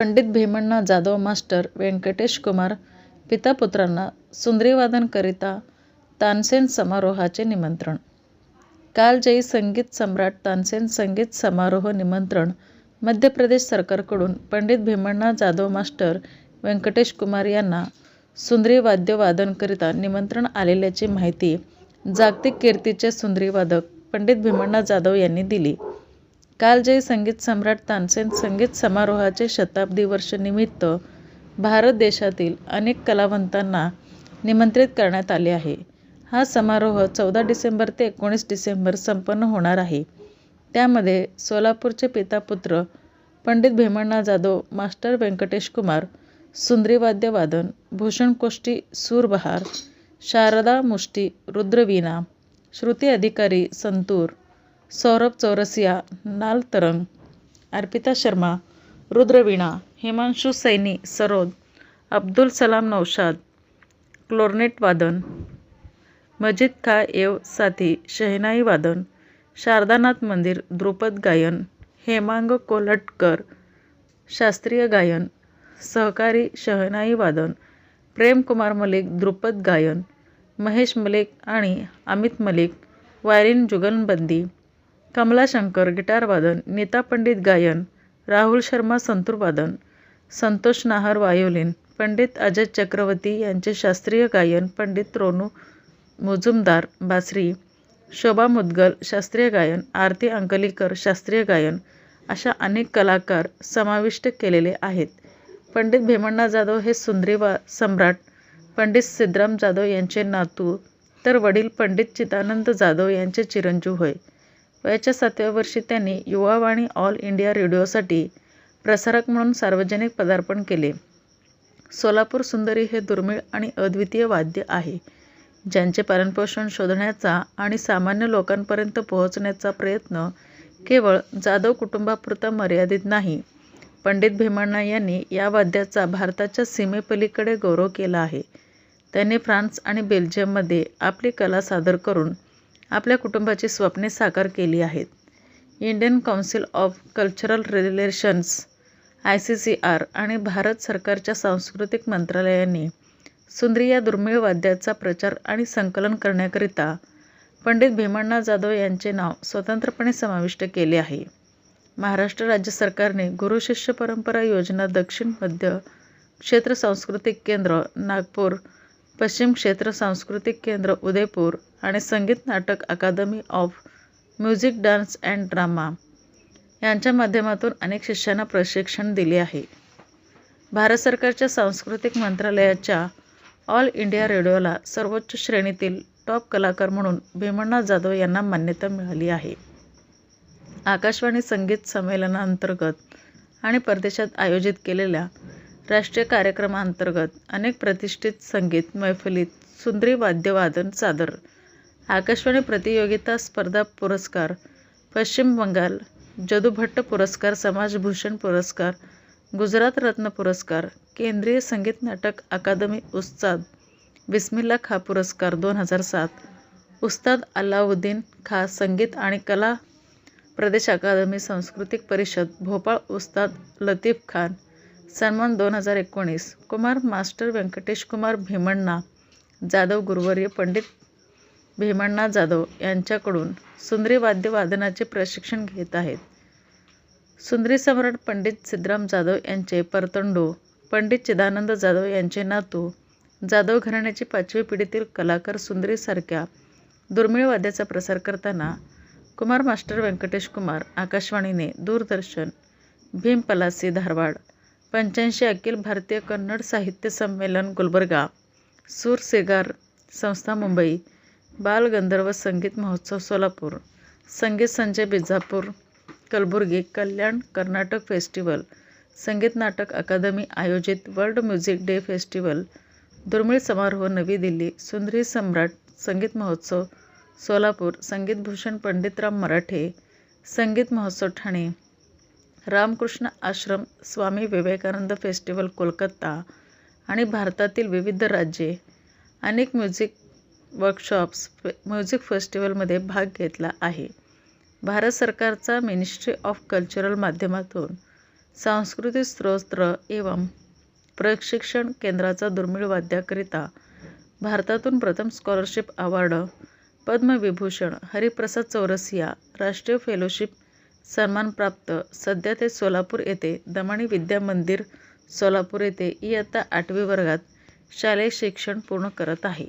Pandit Bhimanna Jadhav master Venkatesh Kumar पितापुत्रांना सुंदरीवादनकरिता तानसेन समारोहाचे निमंत्रण कालजयी संगीत सम्राट तानसेन संगीत समारोह निमंत्रण मध्य प्रदेश सरकारकडून पंडित भीमण्णा जाधव मास्टर व्यंकटेश कुमार यांना सुंदरी वाद्यवादनकरिता निमंत्रण आलेल्याची माहिती जागतिक कीर्तीचे सुंदरीवादक पंडित भीमण्णा जाधव यांनी दिली. काल जे संगीत सम्राट तानसेन संगीत समारोहाचे शताब्दी वर्ष निमित्त भारत देशातील अनेक कलावंतांना निमंत्रित करण्यात आले आहे. हा समारोह चौदा डिसेंबर ते एकोणीस डिसेंबर संपन्न होणार आहे. त्यामध्ये सोलापूरचे पिता-पुत्र पंडित भीमण्णा जाधव मास्टर व्यंकटेश कुमार सुंदरीवाद्य वादन, भूषणकोष्टी सूरबहार, शारदा मुष्टी रुद्रवीणा, श्रुती अधिकारी संतूर, सौरभ चौरसिया नाल तरंग, अर्पिता शर्मा रुद्रवीणा, हिमांशू सैनी सरोद, अब्दुल सलाम नौशाद क्लोर्नेट वादन, मजीद खा येव साथी शहनाई वादन, शारदानाथ मंदिर द्रुपद गायन, हेमांग कोल्हटकर शास्त्रीय गायन, सहकारी शहनाई वादन, प्रेमकुमार मलिक द्रुपद गायन, महेश मलिक आणि अमित मलिक वायरिन जुगलबंदी, कमलाशंकर गिटारवादन गिटार वादन, नीता पंडित गायन, राहुल शर्मा संतुरवादन संतोष नाहर वायोलिन पंडित अजय चक्रवर्ती यांचे शास्त्रीय गायन, पंडित रोनू मुजुमदार बासरी, शोभा मुदगल शास्त्रीय गायन, आरती अंकलीकर शास्त्रीय गायन अशा अनेक कलाकार समाविष्ट केलेले आहेत. पंडित भीमण्णा जाधव हे सुंदरीवा सम्राट पंडित सिद्धराम जाधव यांचे नातू तर वडील पंडित चिदानंद जाधव यांचे चिरंजीव होय. वयाच्या सातव्या वर्षी त्यांनी युवावाणी ऑल इंडिया रेडिओसाठी प्रसारक म्हणून सार्वजनिक पदार्पण केले. सोलापूर सुंदरी हे दुर्मिळ आणि अद्वितीय वाद्य आहे, ज्यांचे पालनपोषण शोधण्याचा आणि सामान्य लोकांपर्यंत पोहोचण्याचा प्रयत्न केवळ जाधव कुटुंबापुरता मर्यादित नाही. पंडित भीमण्णा यांनी या वाद्याचा भारताच्या सीमेपलीकडे गौरव केला आहे. त्यांनी फ्रान्स आणि बेल्जियममध्ये आपली कला सादर करून आपल्या कुटुंबाची स्वप्ने साकार केली आहेत. Indian council of cultural relations I C C R आणि भारत सरकारच्या सांस्कृतिक मंत्रालयाने सुंदरी या दुर्मिळ वाद्याचा प्रचार आणि संकलन करण्याकरिता पंडित भीमण्णा जाधव यांचे नाव स्वतंत्रपणे समाविष्ट केले आहे. महाराष्ट्र राज्य सरकारने गुरु शिष्य परंपरा योजना दक्षिण मध्य क्षेत्र सांस्कृतिक केंद्र, नागपूर, पश्चिम क्षेत्र सांस्कृतिक केंद्र, उदयपूर आणि Sangeet Natak Akademi of music dance and drama यांच्या माध्यमातून अनेक शिष्यांना प्रशिक्षण दिले आहे. भारत सरकारच्या सांस्कृतिक मंत्रालयाच्या ऑल इंडिया रेडिओला सर्वोच्च श्रेणीतील टॉप कलाकार म्हणून भीमण्णा जाधव यांना मान्यता मिळाली आहे. आकाशवाणी संगीत संमेलनाअंतर्गत आणि परदेशात आयोजित केलेल्या राष्ट्रीय कार्यक्रमांतर्गत अनेक प्रतिष्ठित संगीत मैफलीत सुंदरी वाद्यवादन सादर. आकाशवाणी प्रतियोगिता स्पर्धा पुरस्कार, पश्चिम बंगाल जदूभट्ट पुरस्कार समाजभूषण पुरस्कार, गुजरात रत्न पुरस्कार, केंद्रीय संगीत नाटक अकादमी उस्ताद बिस्मिल्ला खा पुरस्कार दोन हजार सात, उस्ताद अल्लाउद्दीन खा संगीत आणि कला प्रदेश अकादमी सांस्कृतिक परिषद भोपाळ उस्ताद लतीफ खान सन्मान दोन हजार एकोणीस, कुमार मास्टर व्यंकटेश कुमार भीमण्णा जाधव गुरुवर्य पंडित भीमण्णा जाधव यांच्याकडून सुंदरी वाद्य वादनाचे प्रशिक्षण घेत आहेत. सुंदरी सम्राट पंडित सिद्धराम जाधव यांचे परतंडू पंडित चिदानंद जाधव यांचे नातू, जाधव घराण्याची पाचवी पिढीतील कलाकार सुंदरीसारख्या दुर्मिळ वाद्याचा प्रसार करताना कुमार मास्टर व्यंकटेश कुमार आकाशवाणीने दूरदर्शन, भीम पलासी धारवाड, पंच्याऐंशी अखिल भारतीय कन्नड साहित्य संमेलन गुलबर्गा, सूरसेगार संस्था मुंबई, बालगंधर्व संगीत महोत्सव सोलापूर, संगीत संजय बिजापूर कलबुर्गी, कल्याण कर्नाटक फेस्टिवल, संगीत नाटक अकादमी आयोजित वर्ल्ड म्युझिक डे फेस्टिवल, दुर्मिळ समारोह नवी दिल्ली, सुंदरी सम्राट संगीत महोत्सव सोलापूर, संगीत भूषण पंडितराम मराठे संगीत महोत्सव ठाणे, रामकृष्ण आश्रम स्वामी विवेकानंद फेस्टिवल कोलकाता आणि भारतातील विविध राज्ये अनेक म्युझिक वर्कशॉप्स, म्युझिक फेस्टिवलमध्ये भाग घेतला आहे. भारत सरकारचा मिनिस्ट्री ऑफ कल्चरल माध्यमातून सांस्कृतिक स्रोत्र एवं प्रशिक्षण केंद्राचा दुर्मिळ वाद्याकरिता भारतातून प्रथम स्कॉलरशिप अवॉर्ड पद्मविभूषण हरिप्रसाद चौरसिया राष्ट्रीय फेलोशिप सन्मानप्राप्त. सध्या ते सोलापूर येथे दमाणी विद्या मंदिर सोलापूर येथे इयत्ता आठवी वर्गात शालेय शिक्षण पूर्ण करत आहे.